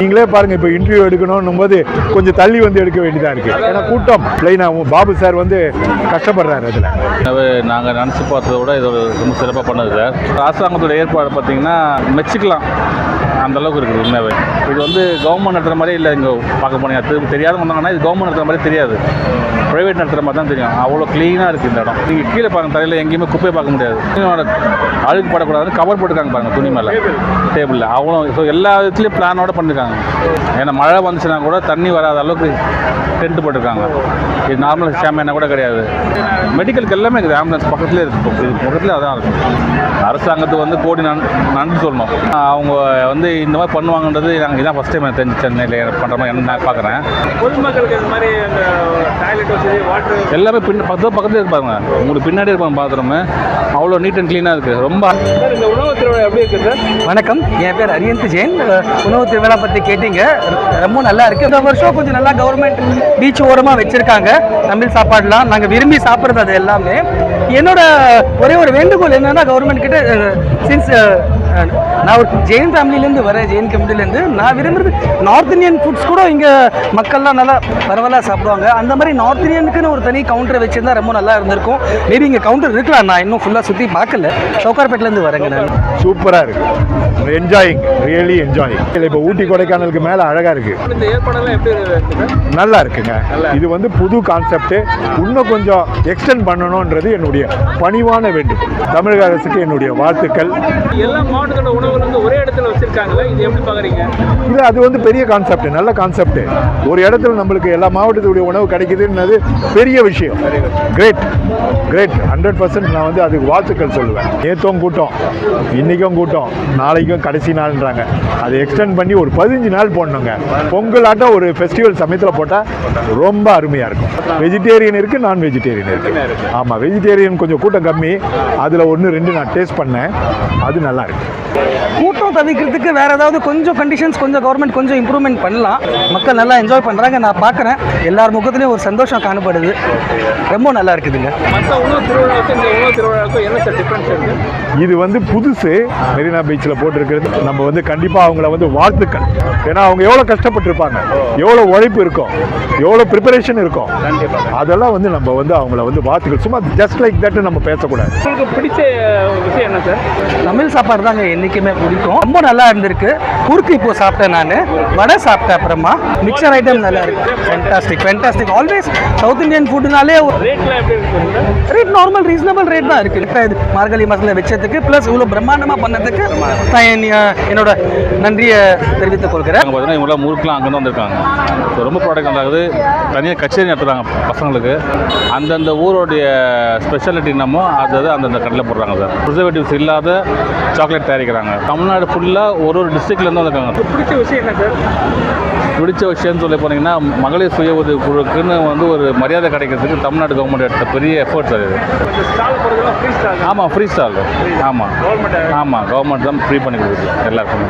நீங்களே பாருங்க இப்போ இன்டர்வியூ எடுக்கணும் போது கொஞ்சம் தள்ளி வந்து எடுக்க வேண்டியதாக இருக்குது ஏன்னா கூட்டம். பிளைனாகவும் பாபு சார் வந்து கஷ்டப்படுறாரு அதில். எனவே நாங்கள் நினச்சி பார்த்ததை விட இது ரொம்ப சிறப்பாக பண்ணது சார் அரசாங்கத்தோட ஏற்பாடு பார்த்தீங்கன்னா மெச்சிக்கலாம். அந்த அளவுக்கு இருக்குது உண்மையாகவே இது வந்து கவர்மெண்ட் நடத்துகிற மாதிரி இல்லை இங்கே பார்க்க போனீங்க. திரும்ப தெரியாத வந்தாங்கன்னா இது கவர்மெண்ட் நடத்துகிற மாதிரி தெரியாது. ப்ரைவேட் நடத்துகிற மாதிரி தான் தெரியும். அவ்வளோ க்ளீனாக இருக்குது இந்த இடம். நீங்கள் கீழே பாருங்க தரையில் எங்கேயுமே குப்பையை பார்க்க முடியாது. அழுக்கு படக்கூடாதுன்னு கவர் போட்டுருக்காங்க பாருங்க துணி மேலே. டேபிளில் அவ்வளோ ஸோ எல்லா விதத்துலேயும் பிளானோட பண்ணிருக்காங்க. ஏன்னா மழை வந்துச்சுன்னா கூட தண்ணி வராத அளவுக்கு டென்ட் போட்டிருக்காங்க. இது நார்மல் ஷாமியானா கூட கிடையாது. மெடிக்கலுக்கு எல்லாமே இருக்குது. ஆம்புலன்ஸ் பக்கத்துலேயே இருக்குது இது பக்கத்துலேயே அதான் இருக்கும் அரசாங்கத்துக்கு வந்து கோடி நன் நன்றி சொல்லணும். அவங்க வந்து இந்த மாதிரி பண்ணுவாங்கன்றது நாங்கள் இதான் ஃபஸ்ட் டைம் தெரிஞ்சு சென்னையில் பண்ணுற மாதிரி நான் பார்க்குறேன் பொதுமக்களுக்கு இந்த மாதிரி அந்த டாய்லெட் வசதி வாட்டர் எல்லாமே பின் பக்கத்து பக்கத்துலேயே இருப்பாங்க உங்களுக்கு பின்னாடி இருப்பாங்க பாத்ரூமு அவ்வளோ நீட் அண்ட் க்ளீனாக இருக்குது ரொம்ப சார் இந்த உணவு திருவிழா எப்படி இருக்கு சார்? வணக்கம். என் பேர் அரியந்த் ஜெயின். உணவு திருவிழா பற்றி கேட்டீங்க. ரொம்ப நல்லா இருக்கு. இந்த வருஷம் கொஞ்சம் நல்லா கவர்மெண்ட் பீச் ஓரமாக வச்சிருக்காங்க. தமிழ் சாப்பாடுலாம். நாங்கள் விரும்பி சாப்பிட்றது அது எல்லாமே. என்னோட ஒரே ஒரு வேண்டுகோள் என்னன்னா கவர்மெண்ட் கிட்ட சின்ஸ் நான் ஒரு ஜெயின் ஃபேமிலிலேருந்து வரேன் ஜெயின் கம்யூனிட்டிலேருந்து நான் விரும்புறது நார்த் இந்தியன் ஃபுட்ஸ் கூட இங்கே மக்கள்லாம் நல்லா பரவலாக சாப்பிடுவாங்க. அந்த மாதிரி நார்த் இந்தியனுக்குன்னு ஒரு தனி கவுண்டர் வச்சிருந்தா ரொம்ப நல்லா இருந்திருக்கும். மேபி இங்கே கவுண்டர் இருக்கலாம் நான் இன்னும் ஃபுல்லாக சுற்றி பார்க்கல. சவுகார்பேட்லேருந்து வரேங்க நான். சூப்பராக இருக்கு. என்ஜாயிங் ரியலி என்ஜாயிங் இல்லை இப்போ ஊட்டி கொடைக்கானலுக்கு மேலே அழகாக இருக்கு. இந்த ஏற்பாடெல்லாம் எப்படி நல்லா இருக்குங்க. இது வந்து புது கான்செப்ட் இன்னும் கொஞ்சம் எக்ஸ்டெண்ட் பண்ணணுன்றது என்னுடைய பணிவான வேண்டுகோள். தமிழக அரசுக்கு என்னுடைய வாழ்த்துக்கள். எல்லா மாவட்டத்தோட உணவுகள் வந்து ஒரே இடத்துல வச்சிருக்காங்களே இது எப்படி பாக்குறீங்க? இது அது வந்து பெரிய கான்செப்ட் நல்ல கான்செப்ட் ஒரு இடத்துல நம்மளுக்கு எல்லா மாவட்டத்துடைய உணவு கிடைக்குதுன்றது பெரிய விஷயம். கிரேட் கிரேட் ஹண்ட்ரட் பர்சன்ட் நான் வந்து அதுக்கு வாழ்த்துக்கள் சொல்லுவேன். நேற்றும் கூட்டம் இன்றைக்கும் கூட்டம் நாளைக்கும் கடைசி நாள்ன்றாங்க. அதை எக்ஸ்டெண்ட் பண்ணி ஒரு பதினஞ்சு நாள் போடணுங்க. பொங்கல் ஆட்டம் ஒரு ஃபெஸ்டிவல் சமயத்தில் போட்டால் ரொம்ப அருமையாக இருக்கும். வெஜிடேரியன் இருக்குது நான் வெஜிடேரியன் இருக்குது ஆமாம் வெஜிடேரியன் கொஞ்சம் கூட்டம் கம்மி. அதில் ஒன்று ரெண்டு நான் டேஸ்ட் பண்ணேன். அது நல்லா இருக்கு. கூட்டம் தவிர்க்கிறதுக்கு வேற ஏதாவது கொஞ்சம் கண்டிஷன்ஸ் கொஞ்சம் கவர்மெண்ட் கொஞ்சம் இம்ப்ரூவ்மெண்ட் பண்ணலாம். மக்கள் நல்லா என்ஜாய் பண்ணுறாங்க நான் பார்க்குறேன். எல்லார் முகத்துலேயும் ஒரு சந்தோஷம் காணப்படுது. ரொம்ப நல்லா இருக்குதுங்க. இது வந்து புதுசு. மெரினா பீச்சில் போட்டிருக்கிறது. நம்ம வந்து கண்டிப்பாக அவங்கள வந்து வாழ்த்துக்கள். ஏன்னா அவங்க எவ்வளோ கஷ்டப்பட்டிருப்பாங்க. எவ்வளோ உழைப்பு இருக்கும். எவ்வளோ ப்ரிப்பரேஷன் இருக்கும். அதெல்லாம் வந்து நம்ம வந்து அவங்கள வந்து வாழ்த்துக்கள். சும்மா ஜஸ்ட் லைக் தட் நம்ம பேசக்கூடாது. உங்களுக்கு பிடிச்ச விஷயம் என்ன சார்? தமிழ் சாப்பாடு தாங்க என்றைக்குமே பிடிக்கும். ரொம்ப நல்லா இருந்திருக்கு. குறுக்கு இப்போ சாப்பிட்டேன் நான். வடை சாப்பிட்டேன் அப்புறமா. மிக்சர் ஐட்டம் நல்லா இருக்கு. Fantastic fantastic always south Indian sir rate normal reasonable rate தான் இருக்கு. இப்ப இது மார்கழி மாசத்துல வச்சதுக்கு ப்ளஸ் இவ்வளோ பிரம்மாண்டமா பண்ணதுக்கு நான் என்னோட நன்றியை தெரிவித்துக் கொள்கிறேன். பார்த்தீங்கன்னா இவங்களாம் முறுக்கெலாம் அங்கே வந்திருக்காங்க. ஸோ ரொம்ப ப்ராடக்ட் நல்லாகுது தனியாக கச்சேரி நடத்துகிறாங்க பசங்களுக்கு. அந்தந்த ஊருடைய ஸ்பெஷாலிட்டி என்னமோ அது அது அந்தந்த கடையில் போடுறாங்க சார். ப்ரிசர்வேட்டிவ்ஸ் இல்லாத சாக்லேட் தயாரிக்கிறாங்க. தமிழ்நாடு ஃபுல்லாக ஒரு ஒரு டிஸ்ட்ரிக்ட்லேருந்து வந்திருக்காங்க. பிடிச்ச விஷயம் என்ன சார் பிடிச்ச விஷயம்னு சொல்லி போனீங்கன்னா மகளிர் சுய உதவி குழுக்குன்னு வந்து ஒரு மரியாதை கிடைக்கிறதுக்கு தமிழ்நாடு கவர்மெண்ட் எடுத்த பெரிய எஃபர்ட்ஸ் அது ஆமாம் ஃப்ரீ ஸ்டால் ஆமாம் கவர்மெண்ட் ஆமாம் கவர்மெண்ட் தான் ஃப்ரீ பண்ணி கொடுக்குது எல்லாருக்குமே.